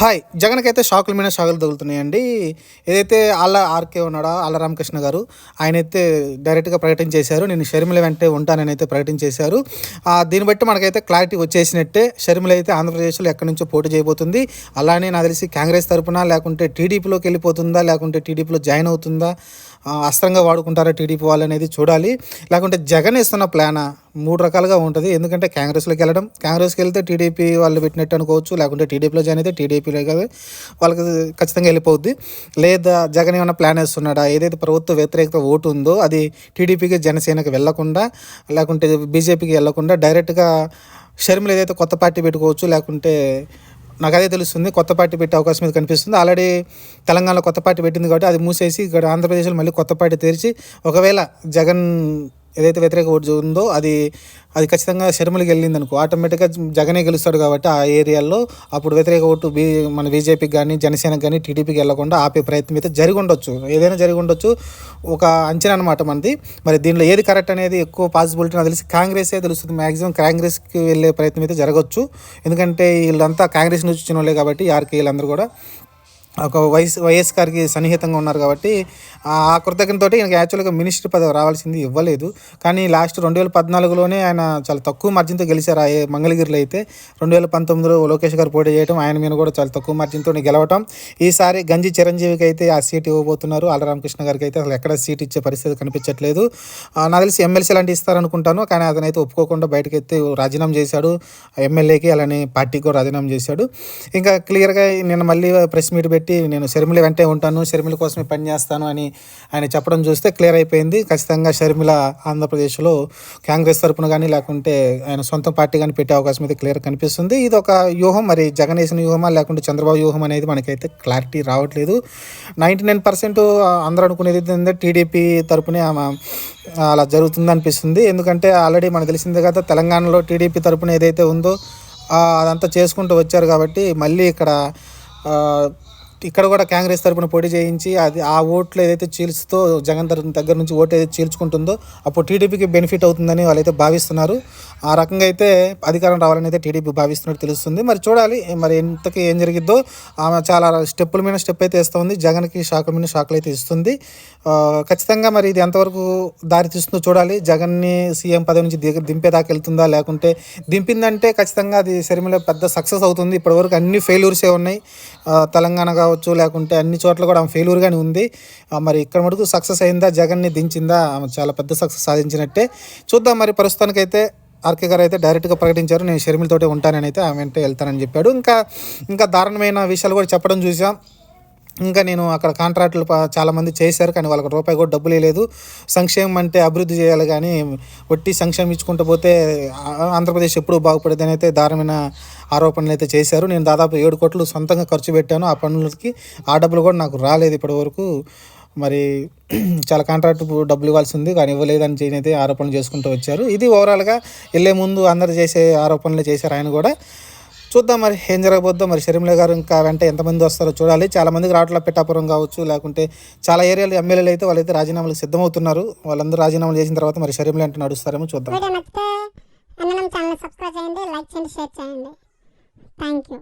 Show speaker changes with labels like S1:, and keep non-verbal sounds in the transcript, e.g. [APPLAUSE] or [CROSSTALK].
S1: Hi. జగన్కైతే షాకుల మీద షాకులు తగులుతున్నాయండి. ఏదైతే అల్లా RK ఉన్నాడో అల్ల రామకృష్ణ గారు ఆయన అయితే డైరెక్ట్గా ప్రకటన చేశారు. నేను షర్మిల వెంటే ఉంటానని అయితే ప్రకటన చేశారు. దీన్ని బట్టి మనకైతే క్లారిటీ వచ్చేసినట్టే షర్మిల అయితే ఆంధ్రప్రదేశ్లో ఎక్కడి నుంచో పోటీ చేయబోతుంది. అలానే నాకు తెలిసి కాంగ్రెస్ తరపున లేకుంటే టీడీపీలోకి వెళ్ళిపోతుందా లేకుంటే టీడీపీలో జాయిన్ అవుతుందా అస్త్రంగా వాడుకుంటారా టీడీపీ వాళ్ళు అనేది చూడాలి. లేకుంటే జగన్ ఇస్తున్న ప్లానా మూడు రకాలుగా ఉంటుంది. ఎందుకంటే కాంగ్రెస్లోకి వెళ్ళడం కాంగ్రెస్కి వెళ్తే టీడీపీ వాళ్ళు పెట్టినట్టు అనుకోవచ్చు. లేకుంటే టీడీపీలో జాయిన్ అయితే టీడీపీలో కదా వాళ్ళకి ఖచ్చితంగా వెళ్ళిపోద్ది. లేదా జగన్ ఏమైనా ప్లాన్ వేస్తున్నాడా? ఏదైతే ప్రభుత్వ వ్యతిరేకత ఓటు ఉందో అది టీడీపీకి జనసేనకి వెళ్ళకుండా లేకుంటే బీజేపీకి వెళ్ళకుండా డైరెక్ట్గా షర్మిలు ఏదైతే కొత్త పార్టీ పెట్టుకోవచ్చు లేకుంటే నాకు అదే తెలుస్తుంది కొత్త పార్టీ పెట్టే అవకాశం మీద కనిపిస్తుంది. ఆల్రెడీ తెలంగాణలో కొత్త పార్టీ పెట్టింది కాబట్టి అది మూసేసి ఇక్కడ ఆంధ్రప్రదేశ్లో మళ్ళీ కొత్త పార్టీ తెరిచి ఒకవేళ జగన్ ఏదైతే వ్యతిరేక ఓటు ఉందో అది అది ఖచ్చితంగా శర్మలకి వెళ్ళింది అనుకో ఆటోమేటిక్గా జగనే గెలుస్తాడు కాబట్టి ఆ ఏరియాలో అప్పుడు వ్యతిరేక ఓటు బీ మన బీజేపీకి కానీ జనసేనకి కానీ టీడీపీకి వెళ్ళకుండా ఆపే ప్రయత్నం అయితే జరిగి ఉండొచ్చు. ఏదైనా జరిగి ఉండొచ్చు. ఒక అంచనా అనమాట మనది. మరి దీనిలో ఏది కరెక్ట్ అనేది ఎక్కువ పాసిబిలిటీ నాకు తెలిసి కాంగ్రెసే తెలుస్తుంది. మ్యాక్సిమం కాంగ్రెస్కి వెళ్ళే ప్రయత్నం అయితే జరగవచ్చు ఎందుకంటే వీళ్ళంతా కాంగ్రెస్ నుంచి వచ్చిన వాళ్ళే కాబట్టి ఆర్కే వీళ్ళందరూ కూడా ఒక వైఎస్ వైఎస్ గారికి సన్నిహితంగా ఉన్నారు కాబట్టి ఆ కృతజ్ఞతతో ఈయనకి యాక్చువల్గా మినిస్టర్ పదవి రావాల్సింది ఇవ్వలేదు. కానీ లాస్ట్ రెండు వేల పద్నాలుగులోనే ఆయన చాలా తక్కువ మార్జిన్తో గెలిచారు. ఆ మంగళగిరిలో అయితే రెండు వేల పంతొమ్మిదిలో లోకేష్ గారు పోటీ చేయడం ఆయన మీద కూడా చాలా తక్కువ మార్జిన్తో గెలవటం. ఈసారి గంజి చిరంజీవికి అయితే ఆ సీట్ ఇవ్వబోతున్నారు. ఆలరామకృష్ణ గారికి అయితే అసలు ఎక్కడ సీట్ ఇచ్చే పరిస్థితి కనిపించట్లేదు. నాకు తెలిసి ఎమ్మెల్సీ లాంటి ఇస్తారనుకుంటాను. కానీ అతనైతే ఒప్పుకోకుండా బయటకు అయితే రాజీనామా చేశాడు. ఎమ్మెల్యేకి అలానే పార్టీకి కూడా రాజీనామా చేశాడు. ఇంకా క్లియర్గా నేను మళ్ళీ ప్రెస్ మీట్ పెట్టి నేను షర్మిల వెంటే ఉంటాను షర్మిల కోసమే పని చేస్తాను అని ఆయన చెప్పడం చూస్తే క్లియర్ అయిపోయింది. ఖచ్చితంగా షర్మిల ఆంధ్రప్రదేశ్లో కాంగ్రెస్ తరపున కానీ లేకుంటే ఆయన సొంత పార్టీ కానీ పెట్టే అవకాశం అయితే క్లియర్ కనిపిస్తుంది. ఇది ఒక వ్యూహం. మరి జగన్ వేసిన వ్యూహమా లేకుంటే చంద్రబాబు వ్యూహం అనేది మనకైతే క్లారిటీ రావట్లేదు. నైంటీ నైన్ పర్సెంట్ అందరూ అనుకునేది ఏంటంటే టీడీపీ తరపునే ఆమె అలా జరుగుతుంది అనిపిస్తుంది. ఎందుకంటే ఆల్రెడీ మనకు తెలిసిందే కదా తెలంగాణలో టీడీపీ తరపున ఏదైతే ఉందో అదంతా చేసుకుంటూ వచ్చారు కాబట్టి మళ్ళీ ఇక్కడ ఇక్కడ కూడా కాంగ్రెస్ తరఫున పోటీ చేయించి అది ఆ ఓట్లు ఏదైతే చీల్చుతో జగన్ తరపున దగ్గర నుంచి ఓటు ఏదైతే చీల్చుకుంటుందో అప్పుడు టీడీపీకి బెనిఫిట్ అవుతుందని వాళ్ళైతే భావిస్తున్నారు. ఆ రకంగా అయితే అధికారం రావాలని అయితే టీడీపీ భావిస్తున్నట్టు తెలుస్తుంది. మరి చూడాలి మరి ఎంతకి ఏం జరిగిద్దో? ఆమె చాలా స్టెప్పుల మీద స్టెప్ అయితే ఇస్తుంది జగన్కి షాకుల మీద షాకులు అయితే ఇస్తుంది. ఖచ్చితంగా మరి ఇది ఎంతవరకు దారి తీస్తుందో చూడాలి. జగన్ని సీఎం పదవి నుంచి దిగ దింపేదాకా వెళ్తుందా లేకుంటే దింపిందంటే ఖచ్చితంగా అది శర్మిల పెద్ద సక్సెస్ అవుతుంది. ఇప్పటివరకు అన్ని ఫెయిల్యూర్సే ఉన్నాయి. తెలంగాణ కావచ్చు లేకుంటే అన్ని చోట్ల కూడా ఆమె ఫెయిల్యూర్గానే ఉంది. మరి ఇక్కడ మటుకు సక్సెస్ అయిందా జగన్ని దించిందా ఆమె చాలా పెద్ద సక్సెస్ సాధించినట్టే. చూద్దాం మరి ప్రస్తుతానికైతే ఆర్కే గారు అయితే డైరెక్ట్గా ప్రకటించారు. నేను షర్మిలతోటే ఉంటానని అయితే ఆమె అంటే వెళ్తానని చెప్పాడు. ఇంకా ఇంకా దారుణమైన విషయాలు కూడా చెప్పడం చూసాం. ఇంకా నేను అక్కడ కాంట్రాక్టులు చాలామంది చేశారు కానీ వాళ్ళకి రూపాయి కూడా డబ్బులు లేదు సంక్షేమం అంటే అభివృద్ధి చేయాలి కానీ ఒట్టి సంక్షేమం ఇచ్చుకుంటూ పోతే ఆంధ్రప్రదేశ్ ఎప్పుడు బాగుపడేదని అయితే దారుణమైన ఆరోపణలు అయితే చేశారు. నేను దాదాపు ఏడు కోట్లు సొంతంగా ఖర్చు పెట్టాను. ఆ పనులకి ఆ డబ్బులు కూడా నాకు రాలేదు ఇప్పటి వరకు. మరి [CLEARS THROAT] చాలా కాంట్రాక్ట్ డబ్బులు ఇవ్వాల్సి ఉంది కానీ ఇవ్వలేదని చేయనైతే ఆరోపణలు చేసుకుంటూ వచ్చారు. ఇది ఓవరాల్గా వెళ్ళే ముందు అందరు చేసే ఆరోపణలు చేశారు ఆయన కూడా. చూద్దాం మరి ఏం జరగబోద్దో. మరి షర్మిల గారు ఇంకా వెంట ఎంతమంది వస్తారో చూడాలి. చాలా మందికి రావట్ల పెట్టాపురం కావచ్చు లేకుంటే చాలా ఏరియాలు ఎమ్మెల్యేలు అయితే వాళ్ళైతే రాజీనామాలకు సిద్ధమవుతున్నారు. వాళ్ళందరూ రాజీనామాలు చేసిన తర్వాత మరి షర్మిల అంటే నడుస్తారేమో చూద్దాం.
S2: ఛానల్ సబ్స్క్రైబ్ చేయండి లైక్ చేయండి షేర్ చేయండి. Thank you